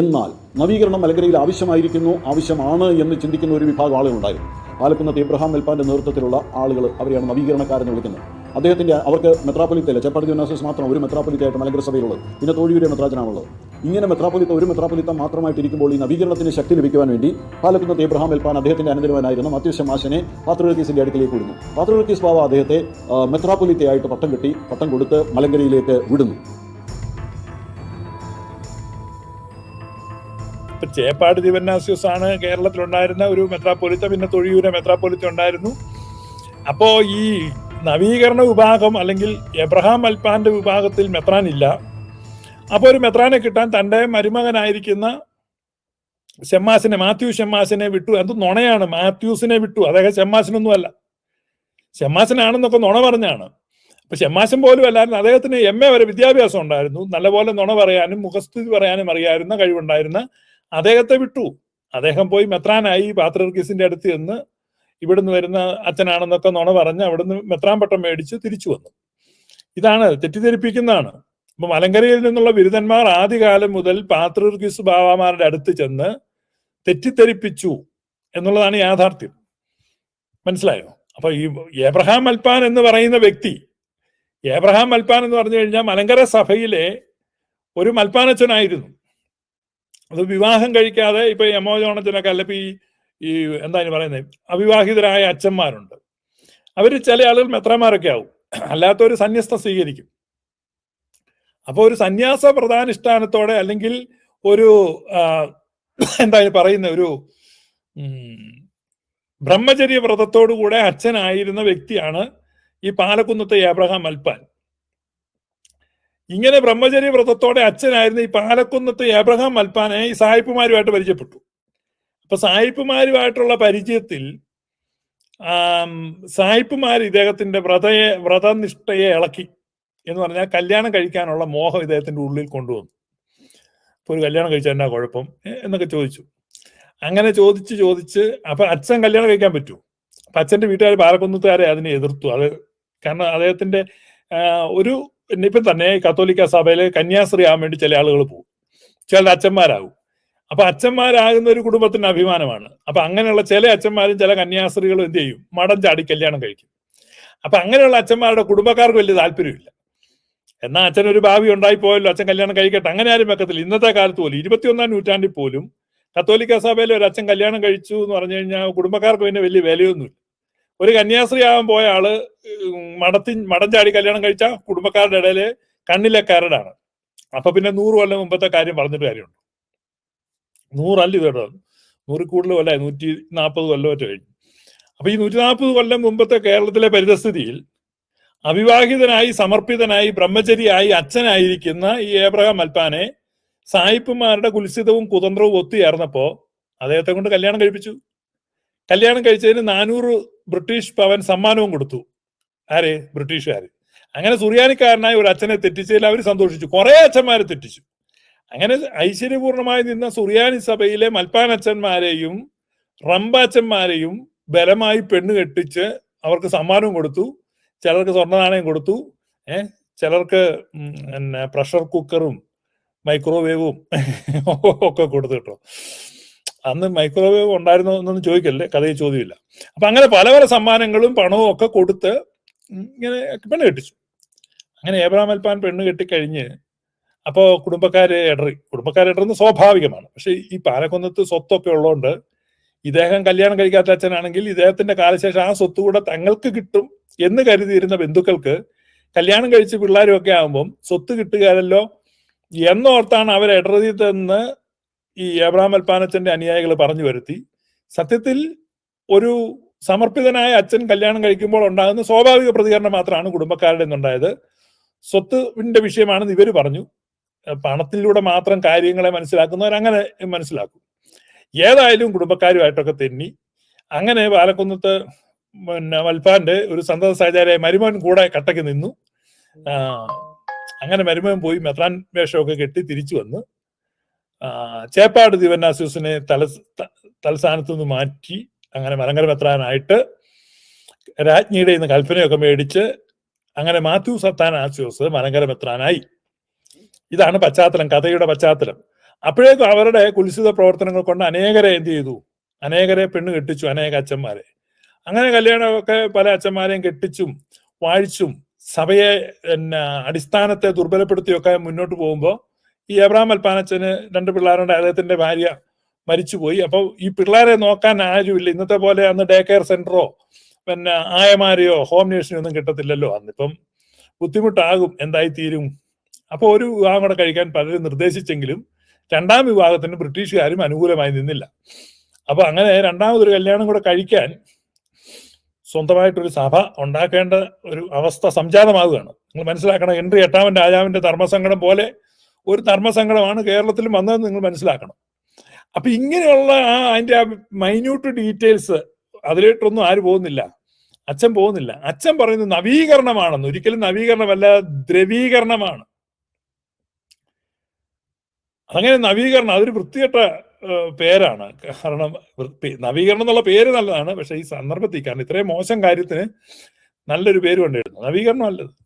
എന്നാൽ നവീകരണം മലങ്കരയിൽ ആവശ്യമായിരിക്കുന്നു ആവശ്യമാണ് എന്ന് ചിന്തിക്കുന്ന ഒരു വിഭാഗം ആളുകളുണ്ടായിരുന്നു. പാലക്കുന്നത്ത് ഇബ്രഹാം മെൽപ്പാന്റെ നേതൃത്വത്തിലുള്ള ആളുകൾ അവരെയാണ് നവീകരണക്കാരെന്ന് വിളിക്കുന്നത്. അദ്ദേഹത്തിന്റെ അവർക്ക് മെത്രാപ്പൊലിത്തല്ല ചേപ്പാടി ജോനാസസ് മാത്രം ഒരു മെത്രാപ്പൊലിത്തായിട്ട് മലങ്കര സഭയിലുള്ളത്. പിന്നെ തോഴിയൂരെ മെത്രാജനാണുള്ളത്. ഇങ്ങനെ മെത്രാപ്പൊലിത്ത ഒരു മെത്രാപ്പൊലിത്ത മാത്രമായിട്ടിരിക്കുമ്പോൾ ഈ നവീകരണത്തിന് ശക്തി ലഭിക്കുവാൻ വേണ്ടി പാലക്കുന്നത്ത് ഇബ്രഹാം മെൽപ്പാൻ അദ്ദേഹത്തിന്റെ അനന്തരവനായിരുന്ന. മത്യുശ മാഷനെ പാത്രോർക്കീസിന്റെ അടുക്കിലേക്ക് വിടുന്നു. പാത്രോർക്കീസ് ബാബ അദ്ദേഹത്തെ മെത്രാപ്പൊലിത്തയായിട്ട് പട്ടം കെട്ടി പട്ടം കൊടുത്ത് മലങ്കരയിലേക്ക് വിടുന്നു. ചേപ്പാട് ദിവന്നാസ്യൂസ് ആണ് കേരളത്തിലുണ്ടായിരുന്ന ഒരു മെത്രാപ്പൊലിത്ത പിന്നെ തൊഴിയൂര മെത്രാപ്പൊലിത്ത ഉണ്ടായിരുന്നു. അപ്പോൾ ഈ നവീകരണ വിഭാഗം അല്ലെങ്കിൽ എബ്രഹാം അൽപ്പാന്റെ വിഭാഗത്തിൽ മെത്രാൻ ഇല്ല. അപ്പോൾ ഒരു മെത്രാനെ കിട്ടാൻ തന്റെ മരുമകനായിരിക്കുന്ന ഷെമ്മാസിനെ മാത്യു ഷെമ്മാസിനെ വിട്ടു. അത് നുണയാണ് മാത്യൂസിനെ വിട്ടു. അദ്ദേഹം ഷെമ്മാസിനൊന്നും അല്ല. ഷെമ്മാസിനാണെന്നൊക്കെ നുണ പറഞ്ഞാണ്. അപ്പൊ ഷെമ്മാസൻ പോലും അല്ലായിരുന്നു. അദ്ദേഹത്തിന് എം എ വരെ വിദ്യാഭ്യാസം ഉണ്ടായിരുന്നു. നല്ലപോലെ നുണ പറയാനും മുഖസ്തുതി പറയാനും അറിയാവുന്ന കഴിവുണ്ടായിരുന്ന അദ്ദേഹത്തെ വിട്ടു. അദ്ദേഹം പോയി മെത്രാനായി പാത്രർക്കീസിന്റെ അടുത്ത് ചെന്ന് ഇവിടുന്ന് വരുന്ന അച്ഛനാണെന്നൊക്കെ നുണ പറഞ്ഞ് അവിടുന്ന് മെത്രാൻ പട്ടം മേടിച്ച് തിരിച്ചു വന്നു. ഇതാണ് തെറ്റിദ്ധരിപ്പിക്കുന്നതാണ്. അപ്പൊ മലങ്കരയിൽ നിന്നുള്ള ബിരുദന്മാർ ആദ്യകാലം മുതൽ പാത്രർക്കീസ് ബാബാമാരുടെ അടുത്ത് ചെന്ന് തെറ്റിദ്ധരിപ്പിച്ചു എന്നുള്ളതാണ് യാഥാർത്ഥ്യം. മനസ്സിലായോ? അപ്പൊ ഈ ഏബ്രഹാം അൽപാൻ എന്ന് പറയുന്ന വ്യക്തി ഏബ്രഹാം മൽപ്പാൻ എന്ന് പറഞ്ഞു കഴിഞ്ഞാൽ മലങ്കര സഭയിലെ ഒരു മൽപ്പാനച്ചനായിരുന്നു അത് വിവാഹം കഴിക്കാതെ ഇപ്പൊ യമോചോണത്തിനൊക്കെ ജോണച്ചനൊക്കെ ഈ എന്താ പറയുന്നത് അവിവാഹിതരായ അച്ഛന്മാരുണ്ട്. അവർ ചില ആളുകൾ മെത്രമാരൊക്കെ ആവും. അല്ലാത്തൊരു സന്യസ്ത സ്വീകരിക്കും. അപ്പൊ ഒരു സന്യാസ പ്രധാനുഷ്ഠാനത്തോടെ അല്ലെങ്കിൽ ഒരു എന്താ പറയുന്ന? ഒരു ബ്രഹ്മചര്യ വ്രതത്തോടു കൂടെ അച്ഛനായിരുന്ന വ്യക്തിയാണ് ഈ പാലക്കുന്നത്തെ ഏബ്രഹാം അൽപ്പാൻ. ഇങ്ങനെ ബ്രഹ്മചര്യ വ്രതത്തോടെ അച്ഛനായിരുന്ന ഈ പാലക്കുന്നത്തെ ഏബ്രഹാം മൽപ്പാനെ ഈ സായിപ്പുമാരുമായിട്ട് പരിചയപ്പെട്ടു. അപ്പൊ സായിപ്പുമാരുമായിട്ടുള്ള പരിചയത്തിൽ സായിപ്പുമാർ ഇദ്ദേഹത്തിന്റെ വ്രതയെ വ്രതനിഷ്ഠയെ ഇളക്കി എന്ന് പറഞ്ഞാൽ കല്യാണം കഴിക്കാനുള്ള മോഹം ഇദ്ദേഹത്തിന്റെ ഉള്ളിൽ കൊണ്ടുവന്നു. ഇപ്പൊ ഒരു കല്യാണം കഴിച്ചാൽ എന്നാ കുഴപ്പം? എന്നൊക്കെ ചോദിച്ചു. അങ്ങനെ ചോദിച്ച് ചോദിച്ച് അപ്പൊ അച്ഛൻ കല്യാണം കഴിക്കാൻ പറ്റൂ അപ്പൊ അച്ഛന്റെ വീട്ടുകാർ പാലക്കുന്നത്തുകാരെ അതിനെ എതിർത്തു. അത് കാരണം അദ്ദേഹത്തിന്റെ ആ, ഒരു ഇപ്പൊ തന്നെ കത്തോലിക്ക സഭയിൽ കന്യാസ്ത്രീ ആവാൻ വേണ്ടി ചില ആളുകൾ പോകും. ചില അച്ഛന്മാരാകും. അപ്പൊ അച്ഛന്മാരാകുന്ന ഒരു കുടുംബത്തിന് അഭിമാനമാണ്. അപ്പൊ അങ്ങനെയുള്ള ചില അച്ഛന്മാരും ചില കന്യാസ്ത്രീകളും എന്ത് ചെയ്യും? മടം ചാടി കല്യാണം കഴിക്കും. അപ്പൊ അങ്ങനെയുള്ള അച്ഛന്മാരുടെ കുടുംബക്കാർക്ക് വലിയ താല്പര്യമില്ല. എന്നാൽ അച്ഛൻ ഒരു ഭാവി ഉണ്ടായി പോയല്ലോ അച്ഛൻ കല്യാണം കഴിക്കട്ടെ അങ്ങനെ ആരും വെക്കത്തില്ല. ഇന്നത്തെ കാലത്ത് പോലും ഇരുപത്തിയൊന്നാം നൂറ്റാണ്ടിൽ പോലും കത്തോലിക്ക സഭയിൽ ഒരു അച്ഛൻ കല്യാണം കഴിച്ചു എന്ന് പറഞ്ഞു കഴിഞ്ഞാൽ കുടുംബക്കാർക്ക് പിന്നെ വലിയ വിലയൊന്നുമില്ല. ഒരു കന്യാസ്ത്രീ ആവാൻ പോയ ആൾ മടത്തി മടം ചാടി കല്യാണം കഴിച്ച കുടുംബക്കാരുടെ ഇടയിൽ കണ്ണിലെ കരടാണ് അപ്പൊ പിന്നെ നൂറ് കൊല്ലം മുമ്പത്തെ കാര്യം പറഞ്ഞിട്ട് കാര്യമുണ്ട്. നൂറല്ല ഇത് കേട്ടോ. നൂറിൽ കൂടുതൽ കൊല്ലായി. നൂറ്റി നാൽപ്പത് ഒറ്റ കഴിഞ്ഞു. അപ്പൊ ഈ നൂറ്റി നാൽപ്പത് കൊല്ലം മുമ്പത്തെ കേരളത്തിലെ പരിതസ്ഥിതിയിൽ അവിവാഹിതനായി സമർപ്പിതനായി ബ്രഹ്മചരിയായി അച്ഛനായിരിക്കുന്ന ഈ ഏബ്രഹാം മൽപ്പാനെ സായിപ്പുമാരുടെ കുൽസിതവും കുതന്ത്രവും ഒത്തുചേർന്നപ്പോ അദ്ദേഹത്തെ കൊണ്ട് കല്യാണം കഴിപ്പിച്ചു. കല്യാണം കഴിച്ചതിന് നാനൂറ് ബ്രിട്ടീഷ് പവൻ സമ്മാനവും കൊടുത്തു. ആര്? ബ്രിട്ടീഷുകാര്. അങ്ങനെ സുറിയാനിക്കാരനായ ഒരു അച്ഛനെ തെറ്റിച്ചതിൽ അവർ സന്തോഷിച്ചു. കുറെ അച്ഛന്മാരെ തെറ്റിച്ചു. അങ്ങനെ ഐശ്വര്യപൂർണമായി നിന്ന സുറിയാനി സഭയിലെ മൽപ്പാനച്ഛന്മാരെയും റമ്പാച്ചന്മാരെയും ബലമായി പെണ്ണ് കെട്ടിച്ച് അവർക്ക് സമ്മാനവും കൊടുത്തു. ചിലർക്ക് സ്വർണ നാണയം കൊടുത്തു. ഏഹ് ചിലർക്ക് പ്രഷർ കുക്കറും മൈക്രോവേവും ഒക്കെ കൊടുത്തു കേട്ടോ. അന്ന് മൈക്രോവേവ് ഉണ്ടായിരുന്നോ എന്നൊന്നും ചോദിക്കല്ലേ കഥയിൽ ചോദ്യമില്ല. അപ്പൊ അങ്ങനെ പല പല സമ്മാനങ്ങളും പണവും ഒക്കെ കൊടുത്ത് ഇങ്ങനെ പെണ്ണ് കെട്ടിച്ചു. അങ്ങനെ ഏബ്രാം അൽപ്പാൻ പെണ്ണ് കെട്ടിക്കഴിഞ്ഞ് അപ്പോ കുടുംബക്കാര് ഇടറി. കുടുംബക്കാർ ഇടറുന്നത് സ്വാഭാവികമാണ്. പക്ഷെ ഈ പാലക്കുന്നത്ത് സ്വത്തൊക്കെ ഉള്ളതുകൊണ്ട് ഇദ്ദേഹം കല്യാണം കഴിക്കാത്ത അച്ഛനാണെങ്കിൽ ഇദ്ദേഹത്തിന്റെ കാലശേഷം ആ സ്വത്ത് കൂടെ തങ്ങൾക്ക് കിട്ടും എന്ന് കരുതിയിരുന്ന ബന്ധുക്കൾക്ക് കല്യാണം കഴിച്ച് പിള്ളേരും ഒക്കെ ആകുമ്പം സ്വത്ത് കിട്ടുകയല്ലോ എന്നോർത്താണ് അവർ ഇടറിയതെന്ന് ഈ അബ്രഹാം അൽപ്പാനച്ചന്റെ അനുയായികൾ പറഞ്ഞു വരുത്തി. സത്യത്തിൽ ഒരു സമർപ്പിതനായ അച്ഛൻ കല്യാണം കഴിക്കുമ്പോൾ ഉണ്ടാകുന്ന സ്വാഭാവിക പ്രതികരണം മാത്രമാണ് കുടുംബക്കാരുടെ നിന്നുണ്ടായത് സ്വത്തുവിന്റെ വിഷയമാണെന്ന് ഇവർ പറഞ്ഞു. പണത്തിലൂടെ മാത്രം കാര്യങ്ങളെ മനസ്സിലാക്കുന്നവർ അങ്ങനെ മനസ്സിലാക്കും. ഏതായാലും കുടുംബക്കാരുമായിട്ടൊക്കെ തെന്നി. അങ്ങനെ പാലക്കുന്നത്ത് പിന്നെ വൽപ്പാന്റെ ഒരു സന്തത സഹചാരിയായ മരുമോൻ കൂടെ കട്ടയ്ക്ക് നിന്നു. അങ്ങനെ മരുമോൻ പോയി മെത്രാൻ വേഷമൊക്കെ കെട്ടി തിരിച്ചു വന്ന്. ചേപ്പാട് ദിവന്നാസ്യൂസിനെ തല ത- തലസ്ഥാനത്ത് നിന്ന് മാറ്റി അങ്ങനെ മലങ്കര മെത്രാനായിട്ട് രാജ്ഞിയുടെ ഇന്ന് കൽപ്പനയൊക്കെ മേടിച്ച് അങ്ങനെ മാത്യു സത്താൻ ആസ്യൂസ് മലങ്കര മെത്രാനായി. ഇതാണ് പശ്ചാത്തലം കഥയുടെ പശ്ചാത്തലം. അപ്പോഴേക്കും അവരുടെ കുലിശിത പ്രവർത്തനങ്ങൾ കൊണ്ട് അനേകരെ എന്ത് ചെയ്തു? അനേകരെ പെണ്ണ് കെട്ടിച്ചു അനേക അച്ഛന്മാരെ. അങ്ങനെ കല്യാണമൊക്കെ പല അച്ഛന്മാരെയും കെട്ടിച്ചും വാഴിച്ചും സഭയെ പിന്നെ അടിസ്ഥാനത്തെ ദുർബലപ്പെടുത്തിയൊക്കെ മുന്നോട്ട് പോകുമ്പോൾ ഈ എബ്രാം അൽപ്പാനച്ചന് രണ്ട് പിള്ളേരുടെ അദ്ദേഹത്തിന്റെ ഭാര്യ മരിച്ചുപോയി. അപ്പോൾ ഈ പിള്ളേരെ നോക്കാൻ ആരുമില്ല. ഇന്നത്തെ പോലെ അന്ന് ഡേ കെയർ സെന്ററോ പിന്നെ ആയമാരെയോ ഹോം നേഴ്സിനെയോ ഒന്നും കിട്ടത്തില്ലല്ലോ. അന്നിപ്പം ബുദ്ധിമുട്ടാകും. എന്തായി തീരും അപ്പോൾ ഒരു വിവാഹം കൂടെ കഴിക്കാൻ പലരും നിർദ്ദേശിച്ചെങ്കിലും രണ്ടാം വിവാഹത്തിന് ബ്രിട്ടീഷുകാരും അനുകൂലമായി നിന്നില്ല. അപ്പൊ അങ്ങനെ രണ്ടാമതൊരു കല്യാണം കൂടെ കഴിക്കാൻ സ്വന്തമായിട്ടൊരു സഭ ഉണ്ടാക്കേണ്ട ഒരു അവസ്ഥ സംജാതമാവുകയാണ് നിങ്ങൾ മനസ്സിലാക്കണം എൻട്രി എട്ടാമൻ രാജാവിന്റെ ധർമ്മസങ്കടം പോലെ ഒരു ധർമ്മസങ്കടമാണ് കേരളത്തിൽ വന്നതെന്ന് നിങ്ങൾ മനസ്സിലാക്കണം. അപ്പൊ ഇങ്ങനെയുള്ള ആ അതിന്റെ ആ മൈന്യൂട്ട് ഡീറ്റെയിൽസ് അതിലേട്ടൊന്നും ആര് പോകുന്നില്ല. അച്ഛൻ പോകുന്നില്ല. അച്ഛൻ പറയുന്നത് നവീകരണമാണെന്ന്. ഒരിക്കലും നവീകരണമല്ല ദ്രവീകരണമാണ്. അങ്ങനെ നവീകരണം അതൊരു വൃത്തികെട്ട പേരാണ്. കാരണം നവീകരണം എന്നുള്ള പേര് നല്ലതാണ്. പക്ഷെ ഈ സന്ദർഭത്തിൽ കാരണം ഇത്രയും മോശം കാര്യത്തിന് നല്ലൊരു പേര് കൊണ്ടിരുന്നു നവീകരണം നല്ലത്.